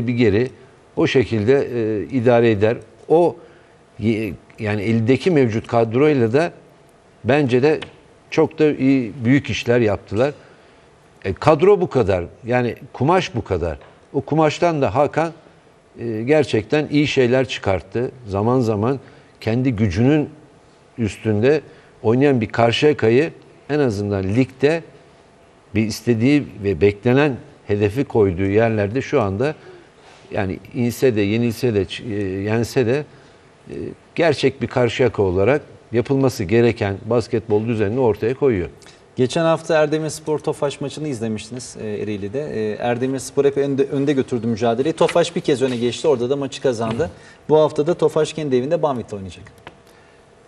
bir geri o şekilde e, idare eder. O ye- yani eldeki mevcut kadroyla da bence de çok da iyi büyük işler yaptılar. E, kadro bu kadar. Yani kumaş bu kadar. O kumaştan da Hakan e, gerçekten iyi şeyler çıkarttı. Zaman zaman kendi gücünün üstünde oynayan bir Karşıyaka'yı en azından ligde bir istediği ve beklenen hedefi koyduğu yerlerde şu anda yani inse de yenilse de e, yense de e, gerçek bir Karşıyaka olarak yapılması gereken basketbol düzenini ortaya koyuyor. Geçen hafta Erdemir Spor Tofaş maçını izlemiştiniz e, Ereğli'de. Erdemir Spor hep önde, önde götürdü mücadeleyi. Tofaş bir kez öne geçti. Orada da maçı kazandı. Bu hafta da Tofaş kendi evinde Banvit'le oynayacak.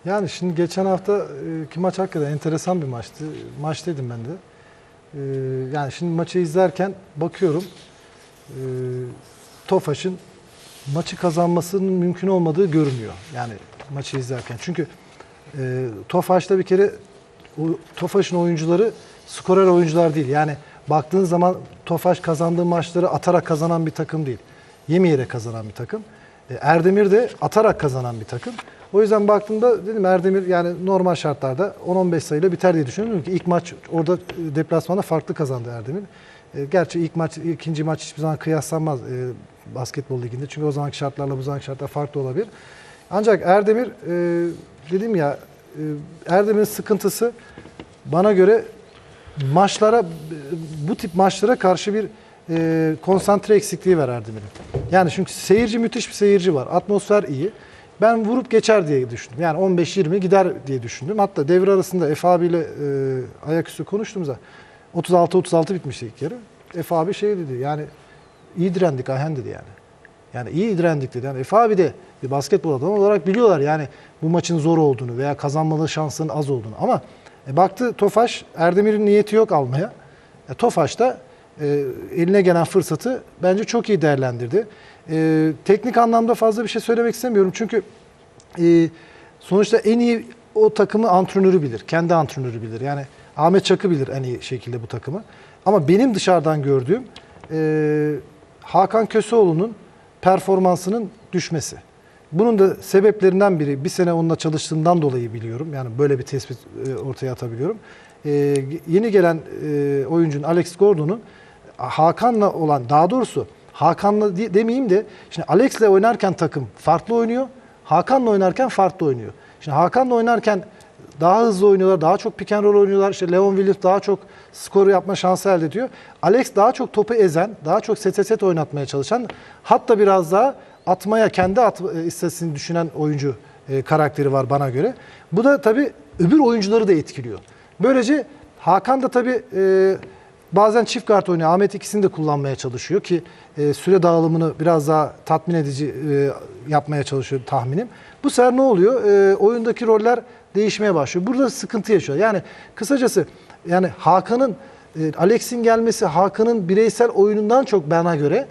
Yani şimdi geçen hafta ki maç hakikaten enteresan bir maçtı. Maçtaydım ben de. Yani şimdi maçı izlerken bakıyorum Tofaş'ın maçı kazanmasının mümkün olmadığı görünüyor. Yani maçı izlerken. Çünkü e, Tofaş'ta bir kere Tofaş'ın oyuncuları skorer oyuncular değil. Yani baktığın zaman Tofaş kazandığı maçları atarak kazanan bir takım değil. Yemeyerek kazanan bir takım. E, Erdemir de atarak kazanan bir takım. O yüzden baktığımda dedim Erdemir yani normal şartlarda 10-15 sayıyla biter diye düşünüyorum ki ilk maç orada e, deplasmanda farklı kazandı Erdemir. E, Gerçi ilk maç, ikinci maç hiçbir zaman kıyaslanmaz e, basketbol liginde. Çünkü o zamanki şartlarla bu zamanki şartlar farklı olabilir. Ancak Erdemir e, dedim ya e, Erdemir'in sıkıntısı bana göre maçlara bu tip maçlara karşı bir e, konsantre eksikliği var Erdemir'in. Yani çünkü seyirci müthiş bir seyirci var. Atmosfer iyi. Ben vurup geçer diye düşündüm. Yani 15-20 gider diye düşündüm. Hatta devre arasında Efe abiyle e, ayaküstü konuştuğumuzda 36-36 bitmişti ilk yarı. Efe abi şey dedi yani iyi direndik Ayhan dedi yani. Yani iyi direndik dedi. Yani Efe abi de bir basketbol adamı olarak biliyorlar yani bu maçın zor olduğunu veya kazanmalı şansının az olduğunu. Ama e, baktı Tofaş Erdemir'in niyeti yok almaya. E, Tofaş da e, eline gelen fırsatı bence çok iyi değerlendirdi. E, teknik anlamda fazla bir şey söylemek istemiyorum çünkü e, sonuçta en iyi o takımı antrenörü bilir. Kendi antrenörü bilir. Yani Ahmet Çakı bilir en iyi şekilde bu takımı. Ama benim dışarıdan gördüğüm e, Hakan Köseoğlu'nun performansının düşmesi. Bunun da sebeplerinden biri bir sene onunla çalıştığımdan dolayı biliyorum. Yani böyle bir tespit e, ortaya atabiliyorum. E, yeni gelen e, oyuncunun Alex Gordon'un Hakan'la olan daha doğrusu Hakan'la demeyeyim de şimdi Alex'le oynarken takım farklı oynuyor. Hakan'la oynarken farklı oynuyor. Şimdi Hakan'la oynarken daha hızlı oynuyorlar, daha çok pick and roll oynuyorlar. İşte Leon Williams daha çok skoru yapma şansı elde ediyor. Alex daha çok topu ezen, daha çok sete set oynatmaya çalışan, hatta biraz daha atmaya, kendi at e, düşünen oyuncu e, karakteri var bana göre. Bu da tabii öbür oyuncuları da etkiliyor. Böylece Hakan da tabii e, bazen çift kart oynuyor. Ahmet ikisini de kullanmaya çalışıyor ki e, süre dağılımını biraz daha tatmin edici e, yapmaya çalışıyor tahminim. Bu sefer ne oluyor? E, oyundaki roller değişmeye başlıyor. Burada sıkıntı yaşıyor. Yani kısacası yani Hakan'ın e, Alex'in gelmesi Hakan'ın bireysel oyunundan çok bana göre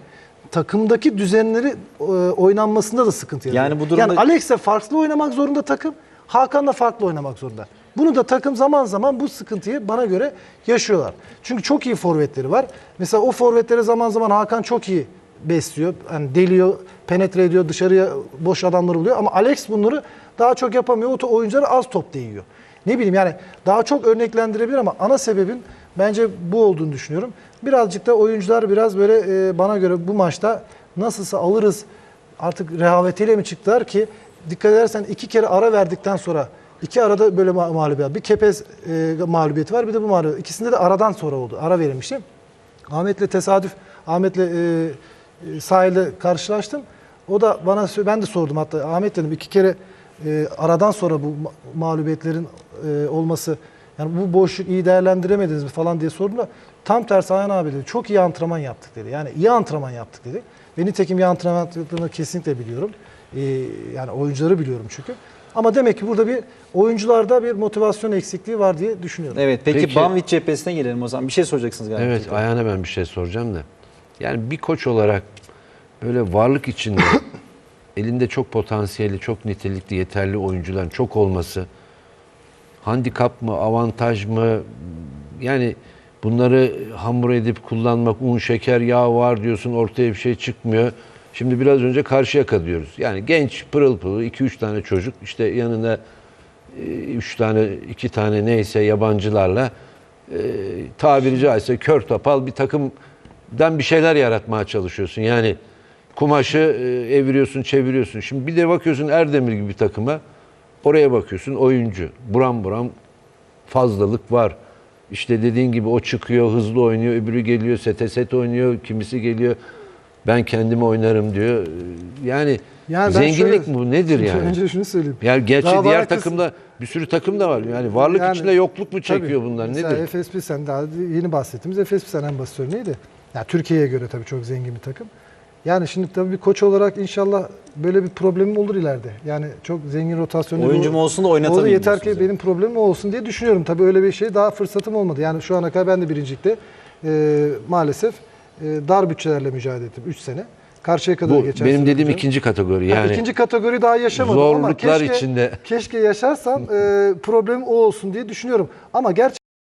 takımdaki düzenleri e, oynanmasında da sıkıntı yaşıyor. Yani bu durumda- yani Alex'e farklı oynamak zorunda takım, Hakan da farklı oynamak zorunda. Bunu da takım zaman zaman bu sıkıntıyı bana göre yaşıyorlar. Çünkü çok iyi forvetleri var. Mesela o forvetlere zaman zaman Hakan çok iyi besliyor. Yani deliyor, penetre ediyor, dışarıya boş adamları buluyor. Ama Alex bunları daha çok yapamıyor. O oyuncuları az top değiyor. Ne bileyim yani daha çok örneklendirebilir ama ana sebebin bence bu olduğunu düşünüyorum. Birazcık da oyuncular biraz böyle e, bana göre bu maçta nasılsa alırız artık rehavetiyle mi çıktılar ki dikkat edersen iki kere ara verdikten sonra iki arada böyle ma- mağlubiyet. Bir Kepez e, mağlubiyeti var bir de bu mağlubiyet. İkisinde de aradan sonra oldu. Ara verilmişti. Ahmet'le tesadüf Ahmet'le e, sahilde karşılaştım. O da bana ben de sordum hatta Ahmet dedim iki kere e, aradan sonra bu ma- mağlubiyetlerin e, olması yani bu boşluk iyi değerlendiremediniz mi falan diye sordum da tam tersi Ayhan abi dedi. Çok iyi antrenman yaptık dedi. Yani iyi antrenman yaptık dedi. Ve nitekim iyi antrenman yaptıklarını kesinlikle biliyorum. E, yani oyuncuları biliyorum çünkü. Ama demek ki burada bir oyuncularda bir motivasyon eksikliği var diye düşünüyorum. Evet peki, Peki- Banvit cephesine gelelim o zaman. Bir şey soracaksınız galiba. Evet Ayhan'a ben bir şey soracağım da. Yani bir koç olarak böyle varlık içinde elinde çok potansiyeli, çok nitelikli, yeterli oyuncuların çok olması handikap mı, avantaj mı? Yani bunları hamur edip kullanmak, un, şeker, yağ var diyorsun ortaya bir şey çıkmıyor. Şimdi biraz önce Karşıyaka diyoruz. Yani genç pırıl pırıl 2-3 tane çocuk işte yanında 3 tane, 2 tane neyse yabancılarla e, tabiri caizse kör topal bir takımdan bir şeyler yaratmaya çalışıyorsun. Yani kumaşı e, eviriyorsun, çeviriyorsun. Şimdi bir de bakıyorsun Erdemir gibi bir takıma. Oraya bakıyorsun oyuncu. Buram buram fazlalık var. İşte dediğin gibi o çıkıyor, hızlı oynuyor, öbürü geliyor, sete set oynuyor, kimisi geliyor. Ben kendimi oynarım diyor. Yani, Yani zenginlik şöyle- mi bu nedir yani? Önce şunu söyleyeyim. Yani gerçi Daha diğer takımda bir sürü takım da var. Yani varlık Yani, içinde yokluk mu tabii. çekiyor bunlar? Mesela Nedir? Efes Pilsen daha yeni bahsettiğimiz Efes Pilsen en basit örneğiydi. Yani Türkiye'ye göre tabii çok zengin bir takım. Yani şimdi tabii bir koç olarak inşallah böyle bir problemim olur ileride. Yani çok zengin rotasyonlu bir Oyuncum olsun da Olur oynatamayayım yeter ki yani. benim problemim o olsun diye düşünüyorum. Tabii öyle bir şey daha fırsatım olmadı. Yani şu ana kadar ben de birincilikte e, maalesef e, dar bütçelerle mücadele ettim 3 sene. Karşıya kadar Bu geçen benim dediğim hocam. ikinci kategori. Yani Yani ikinci kategori daha yaşamadım ama zorluklar keşke, içinde. keşke yaşarsam e, problem o olsun diye düşünüyorum. Ama gerçekten